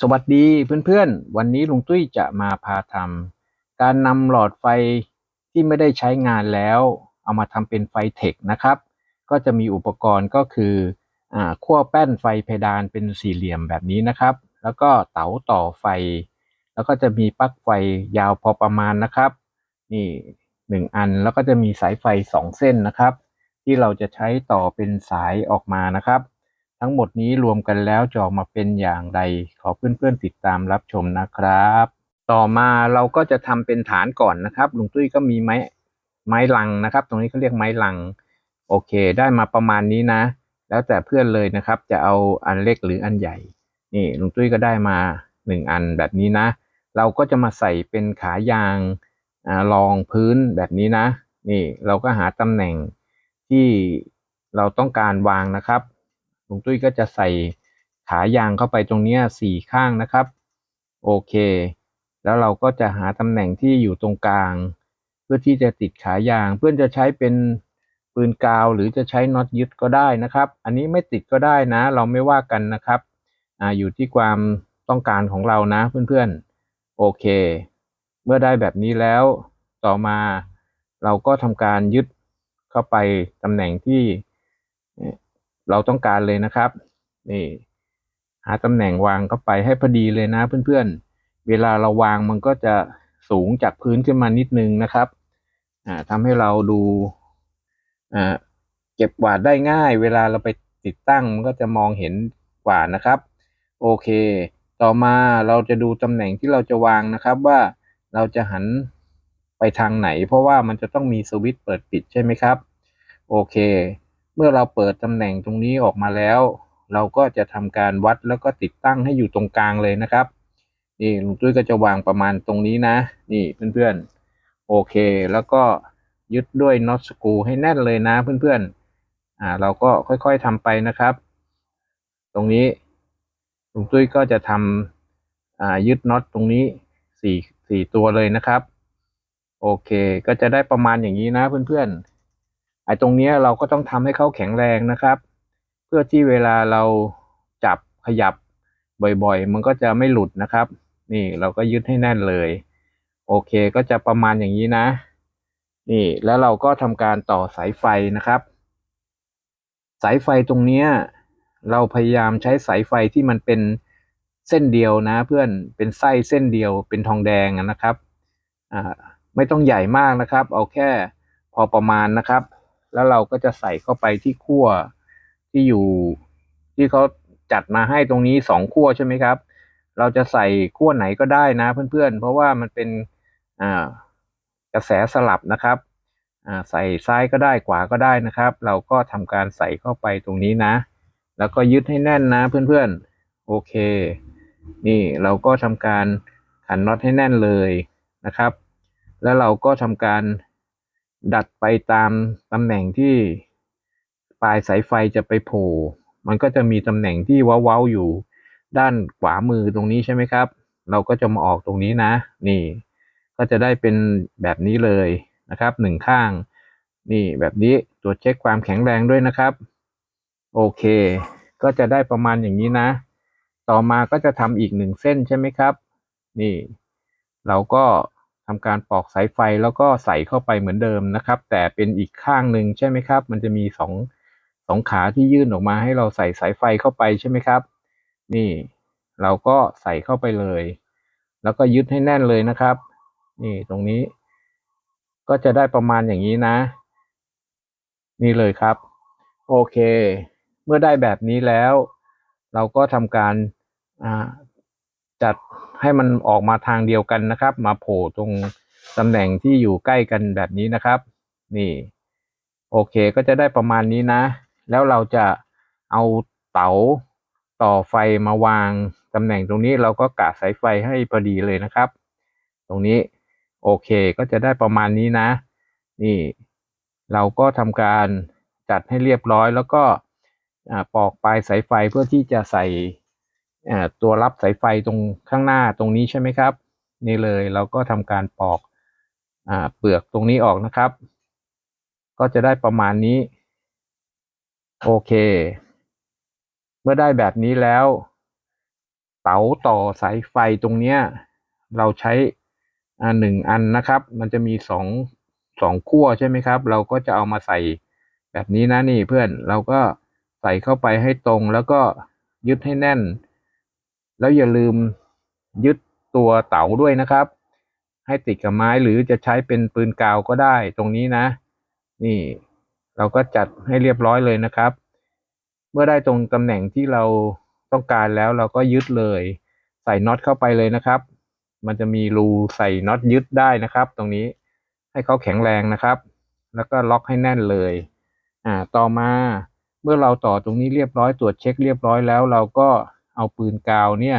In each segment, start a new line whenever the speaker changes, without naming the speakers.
สวัสดีเพื่อนๆ วันนี้ลุงตุ้ยจะมาพาทำการนำหลอดไฟที่ไม่ได้ใช้งานแล้ว เอามาทำเป็นไฟเทคนะครับ ก็จะมีอุปกรณ์ก็คืออขั้วแป้นไฟเพดานเป็นสี่เหลี่ยมแบบนี้นะครับ แล้วก็เต๋าต่อไฟ แล้วก็จะมีปลั๊กไฟยาวพอประมาณนะครับ นี่หนึ่งอันแล้วก็จะมีสายไฟสองเส้นนะครับ ที่เราจะใช้ต่อเป็นสายออกมานะครับ ทั้งหมดนี้รวมกันแล้วจะออกมาเป็นอย่างไร ขอเพื่อนๆติดตามรับชมนะครับ ต่อมาเราก็จะทำเป็นฐานก่อนนะครับลุงตุ้ยก็มีไม้ไม้ลังนะครับ ตรงนี้เขาเรียกไม้ลัง โอเค ได้มาประมาณนี้นะ แล้วแต่เพื่อนเลยนะครับ จะเอาอันเล็กหรืออันใหญ่ นี่ลุงตุ้ยก็ได้มาหนึ่งอันแบบนี้นะ เราก็จะมาใส่เป็นขายางอ่ารองพื้นแบบนี้นะ นี่เราก็หาตำแหน่งที่เราต้องการวางนะครับ ลุงตุ้ยก็จะใส่ขายางเข้าไปตรงนี้สี่ข้างนะครับ โอเค แล้วเราก็จะหาตำแหน่งที่อยู่ตรงกลาง เพื่อที่จะติดขายาง เพื่อนจะใช้เป็นปืนกาวหรือจะใช้น็อตยึดก็ได้นะครับ อันนี้ไม่ติดก็ได้นะ เราไม่ว่ากันนะครับออยู่ที่ความต้องการของเรานะเพื่อนๆ โอเค เมื่อได้แบบนี้แล้วต่อมาเราก็ทำการยึดเข้าไปตำแหน่งที่ เราต้องการเลยนะครับ นี่ หาตำแหน่งวางเข้าไปให้พอดีเลยนะเพื่อนๆ เวลาเราวางมันก็จะสูงจากพื้นขึ้นมานิดนึงนะครับทำให้เราดูเก็บกวาดได้ง่าย เวลาเราไปติดตั้งมันก็จะมองเห็นกว่านะครับ โอเค ต่อมาเราจะดูตำแหน่งที่เราจะวางนะครับว่าเราจะหันไปทางไหน เพราะว่ามันจะต้องมีสวิตช์เปิดปิดใช่ไหมครับ โอเค เมื่อเราเปิดตำแหน่งตรงนี้ออกมาแล้ว เราก็จะทำการวัดแล้วก็ติดตั้งให้อยู่ตรงกลางเลยนะครับนี่ลุงตุ้ยก็จะวางประมาณตรงนี้นะ นี่เพื่อนๆ โอเค แล้วก็ยึดด้วยน็อตสกูให้แน่นเลยนะเพื่อนๆ อ่า เราก็ค่อยๆทำไปนะครับ ตรงนี้ลุงตุ้ยก็จะทำอ่ายึดน็อตตรงนี้สี่สี่ตัวเลยนะครับ โอเค ก็จะได้ประมาณอย่างนี้นะเพื่อนๆ ไอ้ตรงนี้เราก็ต้องทำให้เขาแข็งแรงนะครับ เพื่อที่เวลาเราจับขยับบ่อยๆ มันก็จะไม่หลุดนะครับ นี่เราก็ยึดให้แน่นเลย โอเคก็จะประมาณอย่างนี้นะ นี่แล้วเราก็ทำการต่อสายไฟนะครับ สายไฟตรงเนี้ยเราพยายามใช้สายไฟที่มันเป็นเส้นเดียวนะ เพื่อนเป็นไส้เส้นเดียวเป็นทองแดงนะครับ อ่าไม่ต้องใหญ่มากนะครับ เอาแค่พอประมาณนะครับ แล้วเราก็จะใส่เข้าไปที่ขั้วที่อยู่ที่เขาจัดมาให้ตรงนี้สองขั้วใช่ไหมครับ เราจะใส่ขั้วไหนก็ได้นะเพื่อนๆ เพราะว่ามันเป็นกระแสสลับนะครับใส่ซ้ายก็ได้ขวาก็ได้นะครับ เราก็ทำการใส่เข้าไปตรงนี้นะ แล้วก็ยึดให้แน่นนะเพื่อนๆ โอเค นี่เราก็ทำการขันน็อตให้แน่นเลยนะครับ แล้วเราก็ทำการ ดัดไปตามตำแหน่งที่ปลายสายไฟจะไปโผล่มันก็จะมีตำแหน่งที่เว้าๆอยู่ด้านขวามือตรงนี้ใช่ไหมครับ เราก็จะมาออกตรงนี้นะ นี่ ก็จะได้เป็นแบบนี้เลยนะครับหนึ่งข้าง นี่แบบนี้ตรวจเช็คความแข็งแรงด้วยนะครับ โอเค ก็จะได้ประมาณอย่างนี้นะ ต่อมาก็จะทำอีกหนึ่งเส้นใช่ไหมครับ นี่ เราก็ ทำการปอกสายไฟแล้วก็ใส่เข้าไปเหมือนเดิมนะครับ แต่เป็นอีกข้างหนึ่งใช่ไหมครับ มันจะมีสองสองขาที่ยื่นออกมาให้เราใส่สายไฟเข้าไปใช่ไหมครับ นี่เราก็ใส่เข้าไปเลย แล้วก็ยึดให้แน่นเลยนะครับ นี่ตรงนี้ ก็จะได้ประมาณอย่างนี้นะ นี่เลยครับ โอเค เมื่อได้แบบนี้แล้ว เราก็ทำการอ่า จัดให้มันออกมาทางเดียวกันนะครับ มาโผล่ตรงตำแหน่งที่อยู่ใกล้กันแบบนี้นะครับ นี่ โอเคก็จะได้ประมาณนี้นะ แล้วเราจะเอาเตาต่อไฟมาวางตำแหน่งตรงนี้เราก็กะสายไฟให้พอดีเลยนะครับ ตรงนี้โอเคก็จะได้ประมาณนี้นะ นี่ เราก็ทำการจัดให้เรียบร้อยแล้วก็ปอกปลายสายไฟเพื่อที่จะใส่ ตัวรับสายไฟตรงข้างหน้าตรงนี้ใช่ไหมครับ นี่เลยเราก็ทำการปอกเปลือกตรงนี้ออกนะครับ ก็จะได้ประมาณนี้ โอเค เมื่อได้แบบนี้แล้วเตาต่อสายไฟตรงเนี้ย เราใช้หนึ่งอันนะครับ มันจะมีสองสองขั้วใช่ไหมครับ เราก็จะเอามาใส่แบบนี้นะนี่เพื่อนเราก็ใส่เข้าไปให้ตรงแล้วก็ยึดให้แน่น แล้วอย่าลืมยึดตัวเต๋าด้วยนะครับ ให้ติดกับไม้หรือจะใช้เป็นปืนกาวก็ได้ตรงนี้นะ นี่เราก็จัดให้เรียบร้อยเลยนะครับ เมื่อได้ตรงตำแหน่งที่เราต้องการแล้วเราก็ยึดเลย ใส่น็อตเข้าไปเลยนะครับ มันจะมีรูใส่น็อตยึดได้นะครับ ตรงนี้ให้เขาแข็งแรงนะครับ แล้วก็ล็อกให้แน่นเลย อ่า ต่อมาเมื่อเราต่อตรงนี้เรียบร้อยตรวจเช็คเรียบร้อยแล้วเราก็ เอาปืนกาวเนี่ย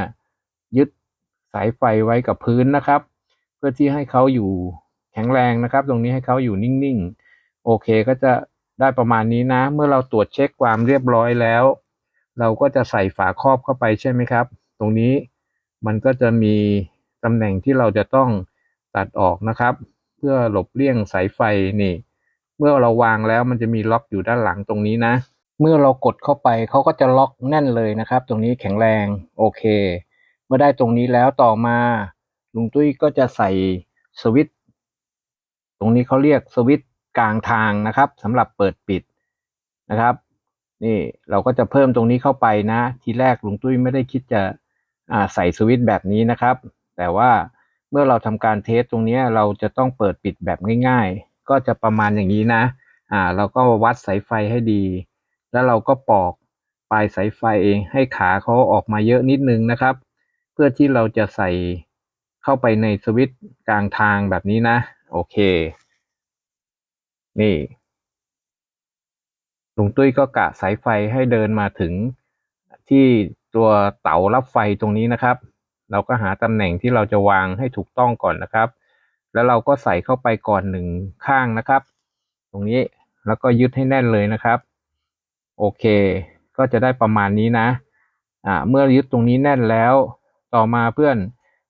ยึดสายไฟไว้กับพื้นนะครับ เพื่อที่ให้เขาอยู่แข็งแรงนะครับ ตรงนี้ให้เขาอยู่นิ่งๆ โอเคก็จะได้ประมาณนี้นะ เมื่อเราตรวจเช็คความเรียบร้อยแล้ว เราก็จะใส่ฝาครอบเข้าไปใช่ไหมครับ ตรงนี้มันก็จะมีตำแหน่งที่เราจะต้องตัดออกนะครับ เพื่อหลบเลี่ยงสายไฟนี่ เมื่อเราวางแล้วมันจะมีล็อกอยู่ด้านหลังตรงนี้นะ เมื่อเรากดเข้าไปเขาก็จะล็อกแน่นเลยนะครับ ตรงนี้แข็งแรงโอเค เมื่อได้ตรงนี้แล้วต่อมาลุงตุ้ยก็จะใส่สวิตช์ตรงนี้เขาเรียกสวิตช์กลางทางนะครับสำหรับเปิดปิดนะครับ นี่เราก็จะเพิ่มตรงนี้เข้าไปนะ ทีแรกลุงตุ้ยไม่ได้คิดจะใส่สวิตช์แบบนี้นะครับ แต่ว่าเมื่อเราทำการเทสตรงนี้เราจะต้องเปิดปิดแบบง่าย ๆ ก็จะประมาณอย่างนี้นะอ่าเราก็วัดสายไฟให้ดี แล้วเราก็ปอกปลายสายไฟเองให้ขาเขาออกมาเยอะนิดนึงนะครับ เพื่อที่เราจะใส่เข้าไปในสวิตช์กลางทางแบบนี้นะ โอเค นี่ลุงตุ้ยก็กะสายไฟให้เดินมาถึงที่ตัวเตารับไฟตรงนี้นะครับ เราก็หาตำแหน่งที่เราจะวางให้ถูกต้องก่อนนะครับ แล้วเราก็ใส่เข้าไปก่อนหนึ่งข้างนะครับ ตรงนี้แล้วก็ยึดให้แน่นเลยนะครับ โอเค ก็จะได้ประมาณนี้นะ อ่า เมื่อยึดตรงนี้แน่นแล้ว ต่อมาเพื่อน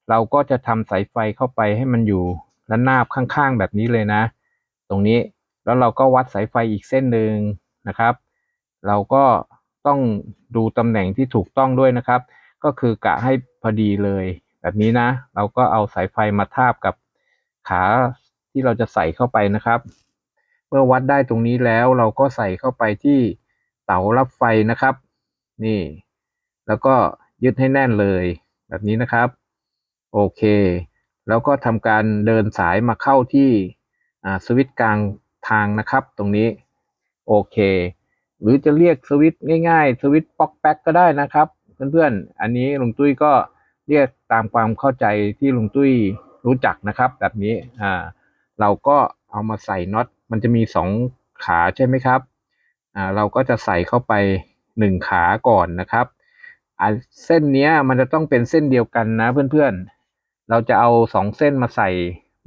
เราก็จะทำสายไฟเข้าไปให้มันอยู่ระนาบข้างๆแบบนี้เลยนะ ตรงนี้แล้วเราก็วัดสายไฟอีกเส้นหนึ่งนะครับ เราก็ต้องดูตำแหน่งที่ถูกต้องด้วยนะครับ ก็คือกะให้พอดีเลย แบบนี้นะ เราก็เอาสายไฟมาทาบกับขาที่เราจะใส่เข้าไปนะครับ เมื่อวัดได้ตรงนี้แล้วเราก็ใส่เข้าไปที่ เตารับไฟนะครับ นี่ แล้วก็ยึดให้แน่นเลย แบบนี้นะครับ โอเค แล้วก็ทำการเดินสายมาเข้าที่สวิตช์กลางทางนะครับ ตรงนี้ โอเค หรือจะเรียกสวิตช์ง่าย ๆ สวิตช์ป๊อกแป๊กก็ได้นะครับ เพื่อนๆ อันนี้ลุงตุ้ยก็เรียกตามความเข้าใจที่ลุงตุ้ยรู้จักนะครับ แบบนี้อ่าเราก็เอามาใส่น็อต มันจะมีสองขาใช่ไหมครับ เราก็จะใส่เข้าไปหนึ่งขาก่อนนะครับเส้นนี้มันจะต้องเป็นเส้นเดียวกันนะเพื่อนๆ เราจะเอาสองเส้นมาใส่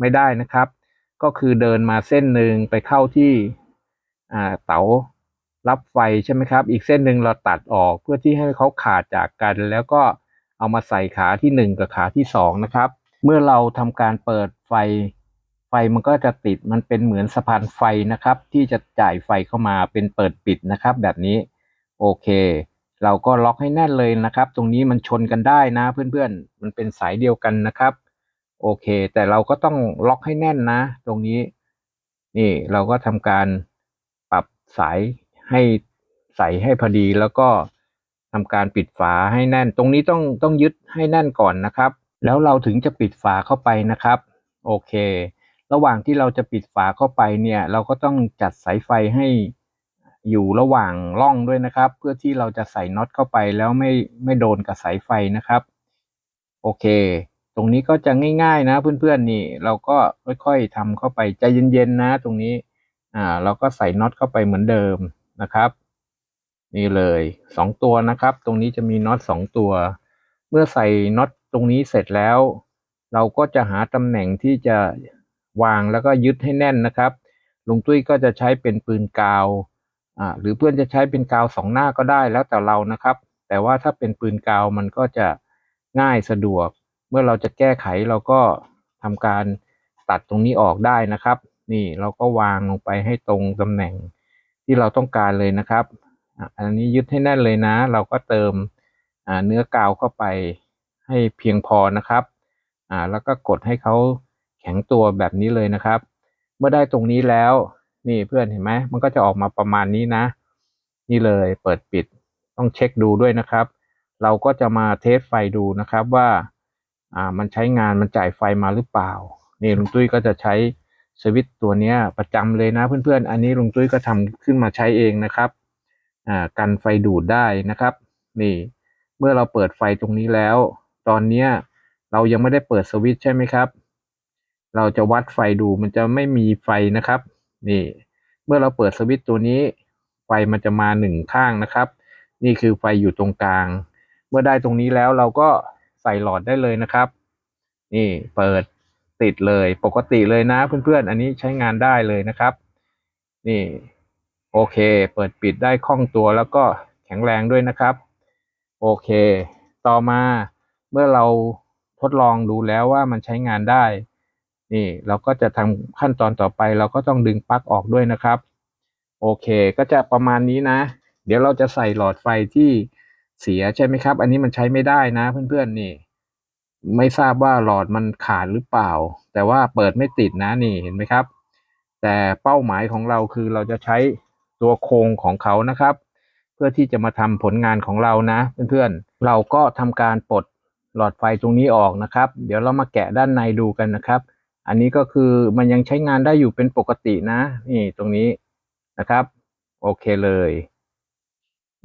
ไม่ได้นะครับ ก็คือเดินมาเส้นหนึ่งไปเข้าที่เตารับไฟใช่ไหมครับ อีกเส้นหนึ่งเราตัดออกเพื่อที่ให้เขาขาดจากกัน แล้วก็เอามาใส่ขาที่หนึ่งกับขาที่สองนะครับ เมื่อเราทำการเปิดไฟ ไฟมันก็จะติดมันเป็นเหมือนสะพานไฟนะครับ ที่จะจ่ายไฟเข้ามาเป็นเปิดปิดนะครับ แบบนี้โอเค เราก็ล็อกให้แน่นเลยนะครับ ตรงนี้มันชนกันได้นะ เพื่อนๆ มันเป็นสายเดียวกันนะครับโอเค แต่เราก็ต้องล็อกให้แน่นนะ ตรงนี้ นี่เราก็ทำการปรับสายให้ใส่ให้พอดีแล้วก็ทำการปิดฝาให้แน่น ตรงนี้ต้องต้องยึดให้แน่นก่อนนะครับ แล้วเราถึงจะปิดฝาเข้าไปนะครับ โอเค ระหว่างที่เราจะปิดฝาเข้าไปเนี่ย เราก็ต้องจัดสายไฟให้อยู่ระหว่างร่องด้วยนะครับ เพื่อที่เราจะใส่น็อตเข้าไปแล้วไม่ไม่โดนกับสายไฟนะครับ โอเค ตรงนี้ก็จะง่าย ๆ นะ เพื่อนๆนี่ เราก็ค่อยๆทำเข้าไปใจเย็นๆนะ ตรงนี้อ่าเราก็ใส่น็อตเข้าไปเหมือนเดิมนะครับ นี่เลยสองตัวนะครับ ตรงนี้จะมีน็อตสองตัว เมื่อใส่น็อตตรงนี้เสร็จแล้ว เราก็จะหาตำแหน่งที่จะ วางแล้วก็ยึดให้แน่นนะครับลุงตุ้ยก็จะใช้เป็นปืนกาวอ่าหรือเพื่อนจะใช้เป็นกาวสองหน้าก็ได้แล้วแต่เรานะครับ แต่ว่าถ้าเป็นปืนกาวมันก็จะง่ายสะดวก เมื่อเราจะแก้ไขเราก็ทำการตัดตรงนี้ออกได้นะครับ นี่เราก็วางลงไปให้ตรงตำแหน่งที่เราต้องการเลยนะครับอันนี้ยึดให้แน่นเลยนะ เราก็เติมเนื้อกาวเข้าไปให้เพียงพอนะครับแล้วก็กดให้เขา แข็งตัวแบบนี้เลยนะครับ เมื่อได้ตรงนี้แล้ว นี่เพื่อนเห็นไหมมันก็จะออกมาประมาณนี้นะ นี่เลยเปิดปิดต้องเช็คดูด้วยนะครับ เราก็จะมาเทสไฟดูนะครับว่าอ่ามันใช้งานมันจ่ายไฟมาหรือเปล่า นี่ลุงตุ้ยก็จะใช้สวิตตัวเนี้ยประจำเลยนะเพื่อนๆ อันนี้ลุงตุ้ยก็ทำขึ้นมาใช้เองนะครับอ่ากันไฟดูดได้นะครับ นี่ เมื่อเราเปิดไฟตรงนี้แล้ว ตอนเนี้ยเรายังไม่ได้เปิดสวิตช์ใช่ไหมครับ เราจะวัดไฟดูมันจะไม่มีไฟนะครับ นี่ เมื่อเราเปิดสวิตช์ตัวนี้ ไฟมันจะมาหนึ่งข้างนะครับ นี่คือไฟอยู่ตรงกลาง เมื่อได้ตรงนี้แล้วเราก็ใส่หลอดได้เลยนะครับ นี่เปิดติดเลยปกติเลยนะเพื่อนๆ อันนี้ใช้งานได้เลยนะครับ นี่ โอเค เปิดปิดได้คล่องตัวแล้วก็แข็งแรงด้วยนะครับ โอเค ต่อมาเมื่อเราทดลองดูแล้วว่ามันใช้งานได้ นี่เราก็จะทำขั้นตอนต่อไปเราก็ต้องดึงปลั๊กออกด้วยนะครับ โอเค ก็จะประมาณนี้นะ เดี๋ยวเราจะใส่หลอดไฟที่เสียใช่ไหมครับ อันนี้มันใช้ไม่ได้นะเพื่อนๆนี่ ไม่ทราบว่าหลอดมันขาดหรือเปล่า แต่ว่าเปิดไม่ติดนะนี่เห็นไหมครับ แต่เป้าหมายของเราคือเราจะใช้ตัวโครงของเขานะครับ เพื่อที่จะมาทำผลงานของเรานะเพื่อนๆเราก็ทำการปลดหลอดไฟตรงนี้ออกนะครับ เดี๋ยวเรามาแกะด้านในดูกันนะครับ อันนี้ก็คือมันยังใช้งานได้อยู่เป็นปกตินะ นี่ตรงนี้นะครับ โอเคเลย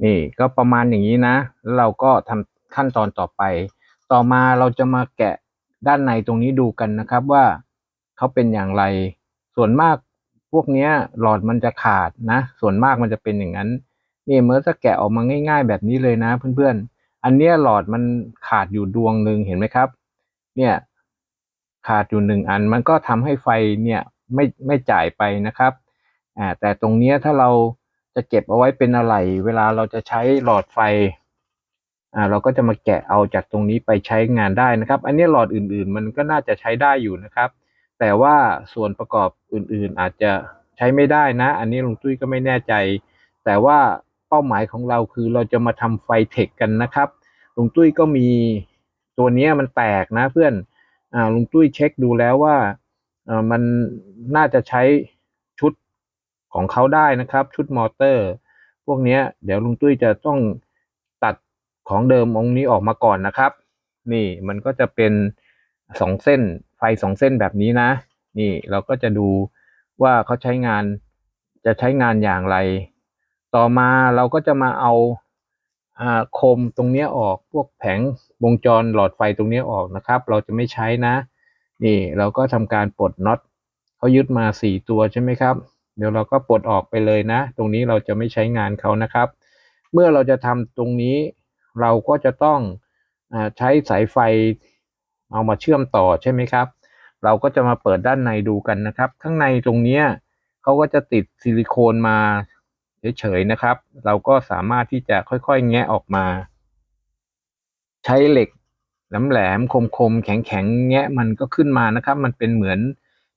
นี่ก็ประมาณอย่างนี้นะ แล้วเราก็ทำขั้นตอนต่อไป ต่อมาเราจะมาแกะด้านในตรงนี้ดูกันนะครับว่าเขาเป็นอย่างไร ส่วนมากพวกนี้หลอดมันจะขาดนะ ส่วนมากมันจะเป็นอย่างนั้น นี่เมื่อจะแกะออกมาง่าย ๆ แบบนี้เลยนะ เพื่อนๆ อันเนี้ยหลอดมันขาดอยู่ดวงหนึ่งเห็นไหมครับ เนี่ย ขาดอยู่หนึ่งอัน มันก็ทำให้ไฟเนี่ยไม่ไม่จ่ายไปนะครับอ่าแต่ตรงนี้ถ้าเราจะเก็บเอาไว้เป็นอะไร เวลาเราจะใช้หลอดไฟอ่าเราก็จะมาแกะเอาจากตรงนี้ไปใช้งานได้นะครับ อันนี้หลอดอื่นๆ มันก็น่าจะใช้ได้อยู่นะครับ แต่ว่าส่วนประกอบอื่นๆ อาจจะใช้ไม่ได้นะ อันนี้ลุงตุ้ยก็ไม่แน่ใจ แต่ว่าเป้าหมายของเราคือเราจะมาทำไฟเทคกันนะครับลุงตุ้ยก็มีตัวนี้มันแตกนะเพื่อน ลุงตุ้ยเช็คดูแล้วว่าอ่อมันน่าจะใช้ชุดของเขาได้นะครับ ชุดมอเตอร์ พวกเนี้ยเดี๋ยวลุงตุ้ยจะต้องตัดของเดิมองค์นี้ออกมาก่อนนะครับ นี่มันก็จะเป็นสองเส้นไฟสองเส้นแบบนี้นะ นี่เราก็จะดูว่าเขาใช้งานจะใช้งานอย่างไร ต่อมาเราก็จะมาเอาอ่าโคมตรงเนี้ยออกพวกแผง วงจรหลอดไฟตรงนี้ออกนะครับ เราจะไม่ใช้นะ นี่เราก็ทำการปลดน็อตเขายึดมาสี่ตัวใช่ไหมครับ เดี๋ยวเราก็ปลดออกไปเลยนะ ตรงนี้เราจะไม่ใช้งานเขานะครับ เมื่อเราจะทำตรงนี้ เราก็จะต้องอใช้สายไฟเอามาเชื่อมต่อใช่ไหมครับ เราก็จะมาเปิดด้านในดูกันนะครับ ข้างในตรงนี้เขาก็จะติดซิลิโคนมาเฉยๆนะครับ เราก็สามารถที่จะค่อยๆ แงะออกมา ใช้เหล็กแหลมๆคมๆแข็งๆแงะมันก็ขึ้นมานะครับ มันเป็นเหมือน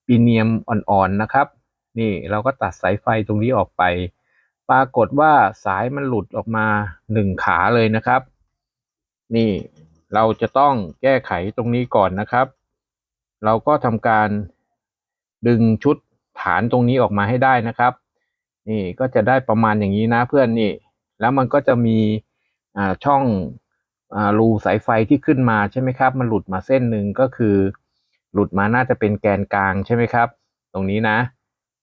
ปีเนียมอ่อนๆนะครับ นี่เราก็ตัดสายไฟตรงนี้ออกไป ปรากฏว่าสายมันหลุดออกมาหนึ่งขาเลยนะครับ นี่เราจะต้องแก้ไขตรงนี้ก่อนนะครับ เราก็ทำการดึงชุดฐานตรงนี้ออกมาให้ได้นะครับ นี่ก็จะได้ประมาณอย่างนี้นะเพื่อนนี่ แล้วมันก็จะมีอ่าช่อง รูสายไฟที่ขึ้นมาใช่ไหมครับ มันหลุดมาเส้นหนึ่งก็คือ หลุดมาน่าจะเป็นแกนกลางใช่ไหมครับ ตรงนี้นะ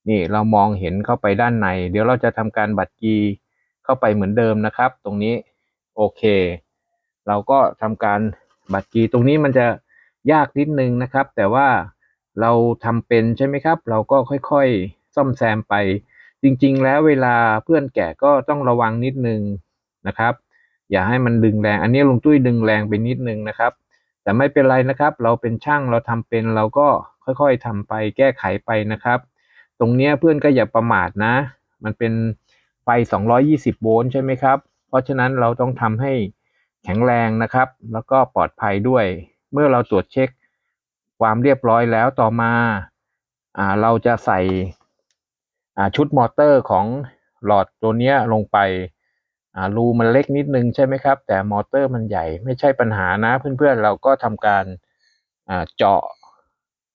นี่เรามองเห็นเข้าไปด้านใน เดี๋ยวเราจะทำการบัดกีเข้าไปเหมือนเดิมนะครับ ตรงนี้โอเค เราก็ทำการบัดกีตรงนี้มันจะยากนิดนึงนะครับ แต่ว่าเราทำเป็นใช่ไหมครับ เราก็ค่อยๆซ่อมแซมไป จริง ๆ แล้วเวลาเพื่อนแกะก็ต้องระวังนิดนึงนะครับ อย่าให้มันดึงแรง อันนี้ลุงตุ้ยดึงแรงไปนิดนึงนะครับ แต่ไม่เป็นไรนะครับ เราเป็นช่างเราทำเป็นเราก็ค่อยๆทำไปแก้ไขไปนะครับ ตรงเนี้ยเพื่อนก็อย่าประมาทนะ มันเป็นไฟ 220 โวลต์ใช่ไหมครับ เพราะฉะนั้นเราต้องทำให้แข็งแรงนะครับ แล้วก็ปลอดภัยด้วย เมื่อเราตรวจเช็คความเรียบร้อยแล้วต่อมาอ่าเราจะใส่อ่าชุดมอเตอร์ของหลอดตัวเนี้ยลงไป รูมันเล็กนิดนึงใช่ไหมครับ แต่มอเตอร์มันใหญ่ไม่ใช่ปัญหานะ เพื่อนๆเราก็ทำการเจาะ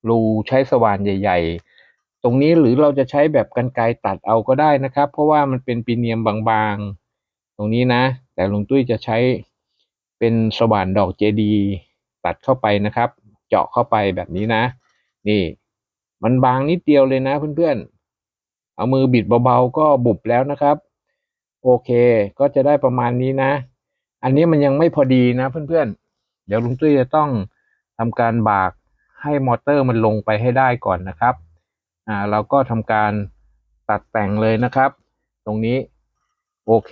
รูใช้สว่านใหญ่ ๆ ตรงนี้หรือเราจะใช้แบบกันไกรตัดเอาก็ได้นะครับ เพราะว่ามันเป็นปีเนียมบางๆ ตรงนี้นะ แต่ลุงตุ้ยจะใช้เป็นสว่านดอกเจดีตัดเข้าไปนะครับ เจาะเข้าไปแบบนี้นะ นี่ มันบางนิดเดียวเลยนะเพื่อนๆเอามือบิดเบาๆก็บุบแล้วนะครับ โอเค ก็จะได้ประมาณนี้นะ อันนี้มันยังไม่พอดีนะเพื่อนๆ เดี๋ยวลุงตุ้ยจะต้องทำการบากให้มอเตอร์มันลงไปให้ได้ก่อนนะครับ อ่าเราก็ทำการตัดแต่งเลยนะครับ ตรงนี้ โอเค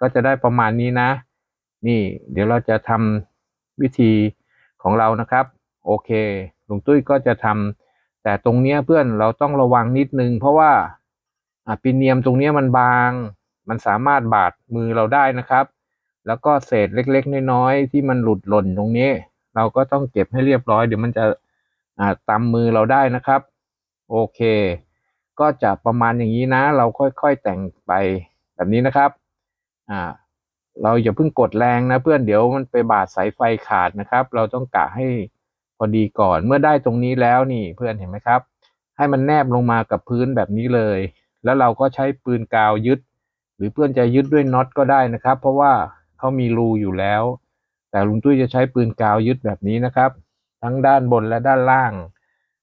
ก็จะได้ประมาณนี้นะ นี่เดี๋ยวเราจะทำวิธีของเรานะครับ โอเคลุงตุ้ยก็จะทำแต่ตรงเนี้ยเพื่อนเราต้องระวังนิดนึง เพราะว่าอ่าปีเนียมตรงเนี้ยมันบาง มันสามารถบาดมือเราได้นะครับ แล้วก็เศษเล็กๆ น้อยๆ ที่มันหลุดหล่นตรงนี้ เราก็ต้องเก็บให้เรียบร้อย เดี๋ยวมันจะอ่าตำมือเราได้นะครับ โอเค ก็จะประมาณอย่างนี้นะ เราค่อยๆแต่งไปแบบนี้นะครับอ่าเราอย่าเพิ่งกดแรงนะเพื่อนเดี๋ยวมันไปบาดสายไฟขาดนะครับ เราต้องกะให้พอดีก่อนเมื่อได้ตรงนี้แล้วนี่เพื่อนเห็นไหมครับ ให้มันแนบลงมากับพื้นแบบนี้เลย แล้วเราก็ใช้ปืนกาวยึด หรือเพื่อนจะยึดด้วยน็อตก็ได้นะครับ เพราะว่าเขามีรูอยู่แล้ว แต่ลุงตุ้ยจะใช้ปืนกาวยึดแบบนี้นะครับ ทั้งด้านบนและด้านล่าง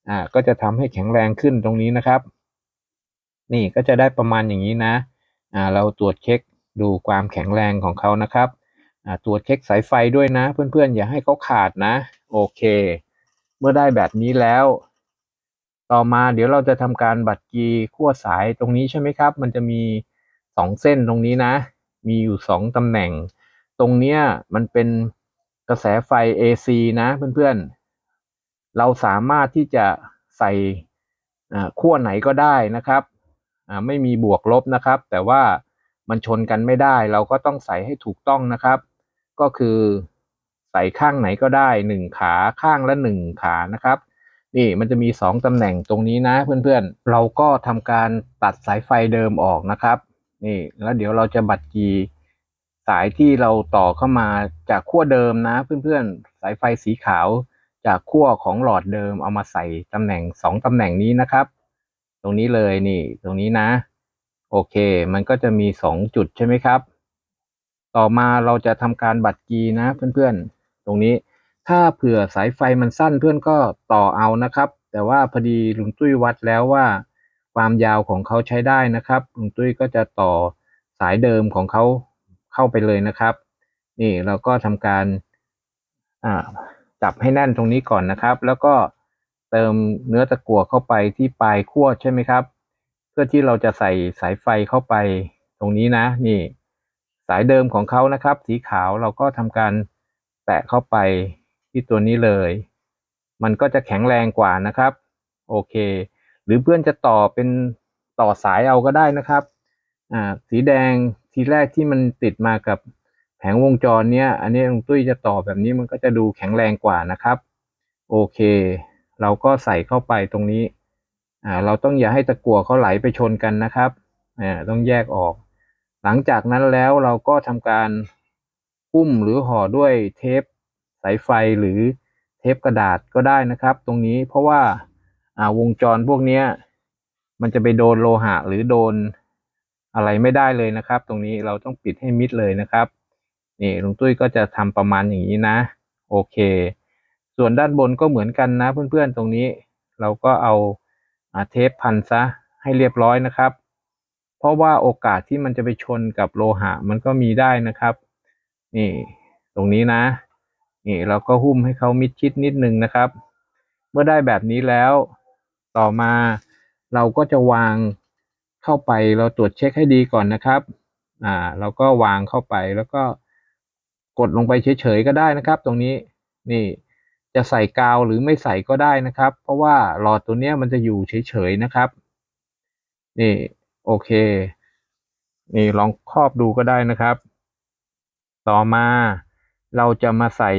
อ่าก็จะทำให้แข็งแรงขึ้นตรงนี้นะครับ นี่ก็จะได้ประมาณอย่างนี้นะอ่าเราตรวจเช็คดูความแข็งแรงของเขานะครับอ่าตรวจเช็คสายไฟด้วยนะ เพื่อนๆ อย่าให้เขาขาดนะ โอเค เมื่อได้แบบนี้แล้ว ต่อมาเดี๋ยวเราจะทำการบัดกีขั้วสายตรงนี้ใช่ไหมครับ มันจะมี สองเส้นตรงนี้นะ มีอยู่สองตำแหน่ง ตรงเนี้ยมันเป็นกระแสไฟ AC นะเพื่อนๆ เราสามารถที่จะใส่ขั้วไหนก็ได้นะครับ ไม่มีบวกลบนะครับ แต่ว่ามันชนกันไม่ได้ เราก็ต้องใส่ให้ถูกต้องนะครับ ก็คือใส่ข้างไหนก็ได้หนึ่งขาข้างละหนึ่งขานะครับ นี่มันจะมีสองตำแหน่งตรงนี้นะเพื่อนๆ เราก็ทำการตัดสายไฟเดิมออกนะครับ นี่แล้วเดี๋ยวเราจะบัดกีสายที่เราต่อเข้ามาจากขั้วเดิมนะ เพื่อนๆ สายไฟสีขาวจากขั้วของหลอดเดิมเอามาใส่ตำแหน่งสองตำแหน่งนี้นะครับ ตรงนี้เลยนี่ ตรงนี้นะ โอเค มันก็จะมีสองจุดใช่ไหมครับ ต่อมาเราจะทำการบัดกีนะเพื่อนๆ ตรงนี้ถ้าเผื่อสายไฟมันสั้นเพื่อนก็ต่อเอานะครับ แต่ว่าพอดีลุงตุ้ยวัดแล้วว่า ความยาวของเขาใช้ได้นะครับลุงตุ้ยก็จะต่อสายเดิมของเขาเข้าไปเลยนะครับ นี่เราก็ทำการจับให้แน่นตรงนี้ก่อนนะครับ แล้วก็เติมเนื้อตะกั่วเข้าไปที่ปลายขั้วใช่ไหมครับ เพื่อที่เราจะใส่สายไฟเข้าไปตรงนี้นะ นี่ สายเดิมของเขานะครับ สีขาวเราก็ทำการแตะเข้าไปที่ตัวนี้เลย มันก็จะแข็งแรงกว่านะครับ โอเค หรือเพื่อนจะต่อเป็นต่อสายเอาก็ได้นะครับอ่าสีแดงทีแรกที่มันติดมากับแผงวงจรเนี้ย อันนี้ลุงตุ้ยจะต่อแบบนี้มันก็จะดูแข็งแรงกว่านะครับ โอเค เราก็ใส่เข้าไปตรงนี้อ่าเราต้องอย่าให้ตะกั่วเขาไหลไปชนกันนะครับอ่าต้องแยกออก หลังจากนั้นแล้วเราก็ทำการหุ้มหรือห่อด้วยเทปสายไฟหรือเทปกระดาษก็ได้นะครับ ตรงนี้เพราะว่า อ่าวงจรพวกนี้มันจะไปโดนโลหะหรือโดนอะไรไม่ได้เลยนะครับ ตรงนี้เราต้องปิดให้มิดเลยนะครับ นี่ลุงตุ้ยก็จะทำประมาณอย่างนี้นะ โอเค ส่วนด้านบนก็เหมือนกันนะเพื่อนๆตรงนี้ เราก็เอาอ่าเทปพันซะให้เรียบร้อยนะครับ เพราะว่าโอกาสที่มันจะไปชนกับโลหะมันก็มีได้นะครับ นี่ตรงนี้นะ นี่เราก็หุ้มให้เขามิดชิดนิดนึงนะครับ เมื่อได้แบบนี้แล้ว ต่อมา เราก็จะวางเข้าไปเราตรวจเช็คให้ดีก่อนนะครับอ่าเราก็วางเข้าไปแล้วก็กดลงไปเฉยๆก็ได้นะครับ ตรงนี้นี่จะใส่กาวหรือไม่ใส่ก็ได้นะครับ เพราะว่าหลอดตัวเนี้ยมันจะอยู่เฉยๆนะครับ นี่โอเค นี่ลองครอบดูก็ได้นะครับ ต่อมาเราจะมาใส่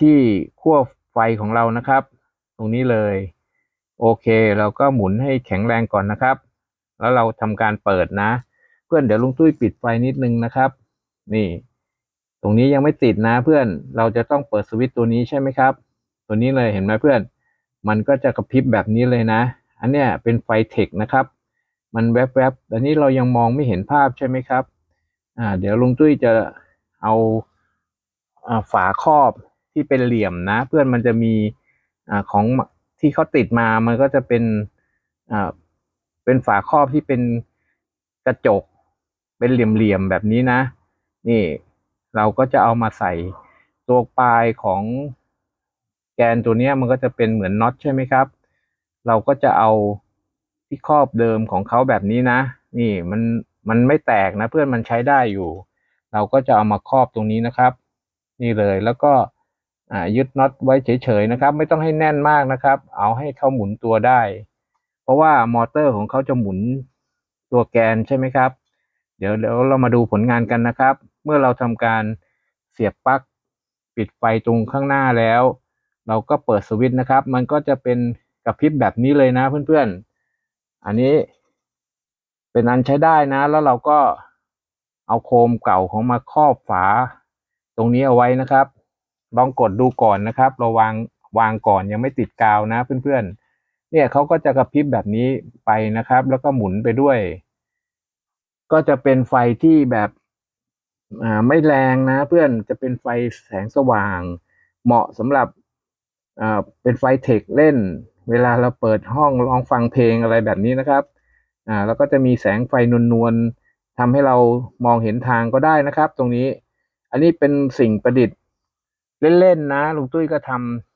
ที่ขั้วไฟของเรานะครับ ตรงนี้เลย โอเค เราก็หมุนให้แข็งแรงก่อนนะครับ แล้วเราทำการเปิดนะ เพื่อนเดี๋ยวลุงตุ้ยปิดไฟนิดนึงนะครับ นี่ ตรงนี้ยังไม่ติดนะเพื่อนเราจะต้องเปิดสวิตช์ตัวนี้ใช่ไหมครับ ตัวนี้เลยเห็นไหมเพื่อน มันก็จะกระพริบแบบนี้เลยนะ อันเนี้ยเป็นไฟเทคนะครับ มันแวบๆแต่นี้เรายังมองไม่เห็นภาพใช่ไหมครับอ่าเดี๋ยวลุงตุ้ยจะเอาอ่าฝาครอบที่เป็นเหลี่ยมนะ เพื่อนมันจะมีอ่าของ ที่เขาติดมามันก็จะเป็นอ่าเป็นฝาครอบที่เป็นกระจก เป็นเหลี่ยมๆแบบนี้นะ นี่เราก็จะเอามาใส่ตัวปลายของแกนตัวนี้มันก็จะเป็นเหมือนน็อตใช่ไหมครับ เราก็จะเอาที่ครอบเดิมของเขาแบบนี้นะ นี่มันมันไม่แตกนะเพื่อนมันใช้ได้อยู่ เราก็จะเอามาครอบตรงนี้นะครับ นี่เลยแล้วก็ ยึดน็อตไว้เฉยๆนะครับ ไม่ต้องให้แน่นมากนะครับ เอาให้เขาหมุนตัวได้ เพราะว่ามอเตอร์ของเขาจะหมุนตัวแกนใช่ไหมครับ เดี๋ยวเดี๋ยวเรามาดูผลงานกันนะครับ เมื่อเราทำการเสียบปลั๊กปิดไฟตรงข้างหน้าแล้ว เราก็เปิดสวิตช์นะครับ มันก็จะเป็นกระพริบแบบนี้เลยนะเพื่อนๆ อันนี้เป็นอันใช้ได้นะ แล้วเราก็เอาโคมเก่าของมาครอบฝาตรงนี้เอาไว้นะครับ ลองกดดูก่อนนะครับ เราวางวางก่อนยังไม่ติดกาวนะเพื่อนๆ เนี่ยเขาก็จะกระพริบแบบนี้ไปนะครับ แล้วก็หมุนไปด้วย ก็จะเป็นไฟที่แบบไม่แรงนะ เพื่อนจะเป็นไฟแสงสว่าง เหมาะสำหรับเป็นไฟเทคเล่น เวลาเราเปิดห้องลองฟังเพลงอะไรแบบนี้นะครับอ่าแล้วก็จะมีแสงไฟนวลๆทำให้เรามองเห็นทางก็ได้นะครับ ตรงนี้ อันนี้เป็นสิ่งประดิษฐ์ เล่นๆนะลุงตุ้ยก็ท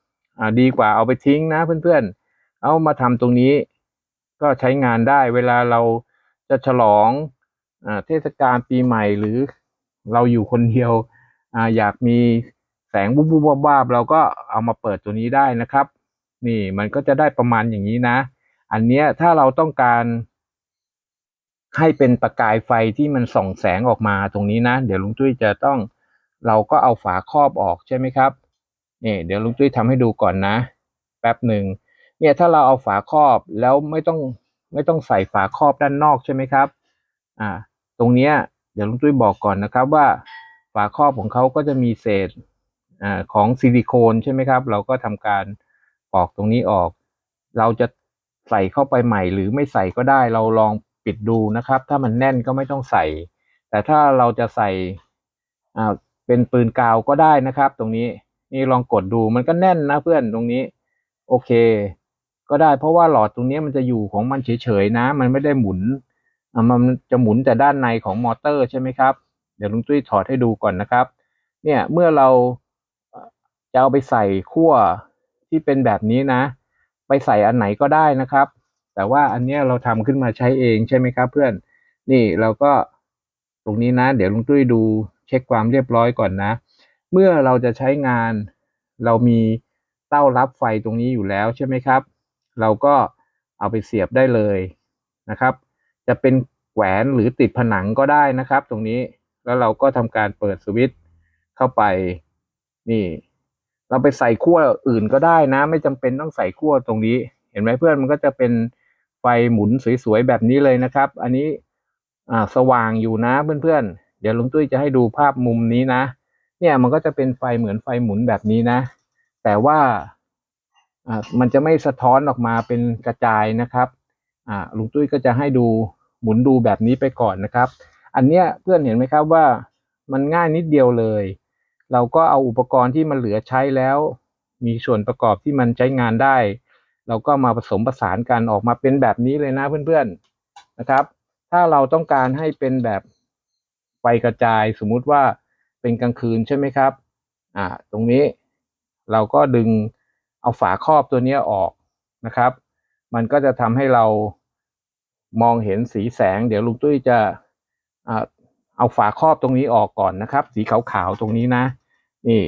ำดีกว่าเอาไปทิ้งนะเพื่อนๆ เอามาทำตรงนี้ ก็ใช้งานได้เวลาเราจะฉลองอเทศกาลปีใหม่หรือเราอยู่คนเดียวออยากมีแสงบุบบุบวาบเราก็เอามาเปิดตัวนี้ได้นะครับ นี่มันก็จะได้ประมาณอย่างนี้นะ อันเนี้ยถ้าเราต้องการ ให้เป็นประกายไฟที่มันส่องแสงออกมาตรงนี้นะ เดี๋ยวลุงตุ้ยจะต้อง เราก็เอาฝาครอบออกใช่ไหมครับนี่เดี๋ยวลุงตุ้ยทำให้ดูก่อนนะ แป๊บหนึ่งเนี่ยถ้าเราเอาฝาครอบแล้วไม่ต้องไม่ต้องใส่ฝาครอบด้านนอกใช่ไหมครับอ่าตรงเนี้ยเดี๋ยวลุงตุ้ยบอกก่อนนะครับว่าฝาครอบของเขาก็จะมีเศษอ่าของซิลิโคนใช่ไหมครับ เราก็ทำการปอกตรงนี้ออก เราจะใส่เข้าไปใหม่หรือไม่ใส่ก็ได้ เราลองปิดดูนะครับ ถ้ามันแน่นก็ไม่ต้องใส่ แต่ถ้าเราจะใส่อ่า เป็นปืนกาวก็ได้นะครับ ตรงนี้นี่ลองกดดูมันก็แน่นนะเพื่อนตรงนี้ โอเค ก็ได้เพราะว่าหลอดตรงนี้มันจะอยู่ของมันเฉยๆนะ มันไม่ได้หมุนมันจะหมุนแต่ด้านในของมอเตอร์ใช่ไหมครับ เดี๋ยวลุงตุ้ยถอดให้ดูก่อนนะครับ เนี่ยเมื่อเราจะเอาไปใส่ขั้วที่เป็นแบบนี้นะ ไปใส่อันไหนก็ได้นะครับ แต่ว่าอันนี้เราทำขึ้นมาใช้เองใช่ไหมครับ เพื่อนนี่เราก็ตรงนี้นะ เดี๋ยวลุงตุ้ยดู เช็คความเรียบร้อยก่อนนะ เมื่อเราจะใช้งาน เรามีเต้ารับไฟตรงนี้อยู่แล้วใช่ไหมครับ เราก็เอาไปเสียบได้เลยนะครับ จะเป็นแหวนหรือติดผนังก็ได้นะครับ ตรงนี้แล้วเราก็ทำการเปิดสวิตช์เข้าไปนี่ เราไปใส่ขั้วอื่นก็ได้นะ ไม่จำเป็นต้องใส่ขั้วตรงนี้ เห็นไหมเพื่อนมันก็จะเป็นไฟหมุนสวยๆแบบนี้เลยนะครับ อันนี้อ่าสว่างอยู่นะเพื่อนๆ เดี๋ยวลุงตุ้ยจะให้ดูภาพมุมนี้นะ เนี่ยมันก็จะเป็นไฟเหมือนไฟหมุนแบบนี้นะ แต่ว่าอ่ามันจะไม่สะท้อนออกมาเป็นกระจายนะครับอ่าลุงตุ้ยก็จะให้ดูหมุนดูแบบนี้ไปก่อนนะครับ อันเนี้ยเพื่อนเห็นไหมครับว่ามันง่ายนิดเดียวเลย เราก็เอาอุปกรณ์ที่มันเหลือใช้แล้ว มีส่วนประกอบที่มันใช้งานได้ เราก็มาผสมผสานกันออกมาเป็นแบบนี้เลยนะเพื่อนๆนะครับ ถ้าเราต้องการให้เป็นแบบ กระจายสมมุติว่าเป็นกลางคืนใช่ไหมครับ อ่า ตรงนี้เราก็ดึงเอาฝาครอบตัวนี้ออกนะครับ มันก็จะทำให้เรามองเห็นสีแสง เดี๋ยวลุงตุ้ยจะอ่าเอาฝาครอบตรงนี้ออกก่อนนะครับ สีขาวๆตรงนี้นะ นี่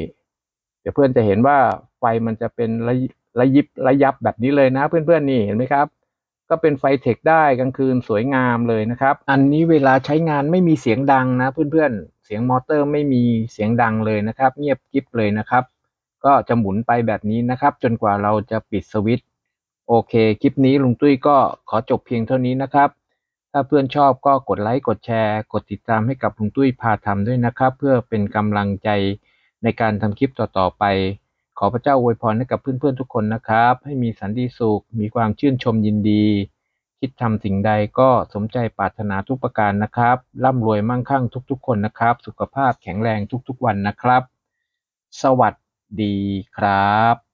เดี๋ยวเพื่อนจะเห็นว่าไฟมันจะเป็นระระยิบระยับแบบนี้เลยนะ เพื่อนๆนี่เห็นไหมครับ ก็เป็นไฟเทคได้กลางคืนสวยงามเลยนะครับ อันนี้เวลาใช้งานไม่มีเสียงดังนะเพื่อนๆ เสียงมอเตอร์ไม่มีเสียงดังเลยนะครับ เงียบกริบเลยนะครับ ก็จะหมุนไปแบบนี้นะครับ จนกว่าเราจะปิดสวิตช์โอเค คลิปนี้ลุงตุ้ยก็ขอจบเพียงเท่านี้นะครับ ถ้าเพื่อนชอบก็กดไลค์กดแชร์ กดติดตามให้กับลุงตุ้ยพาทำด้วยนะครับ เพื่อเป็นกำลังใจในการทำคลิปต่อๆไป ขอพระเจ้าอวยพรให้กับเพื่อนๆทุกคนนะครับ ให้มีสันติสุข มีความชื่นชมยินดี คิดทำสิ่งใดก็สมใจปรารถนาทุกประการนะครับ ร่ำรวยมั่งคั่งทุกๆ คนนะครับ สุขภาพแข็งแรงทุกๆวันนะครับ สวัสดีครับ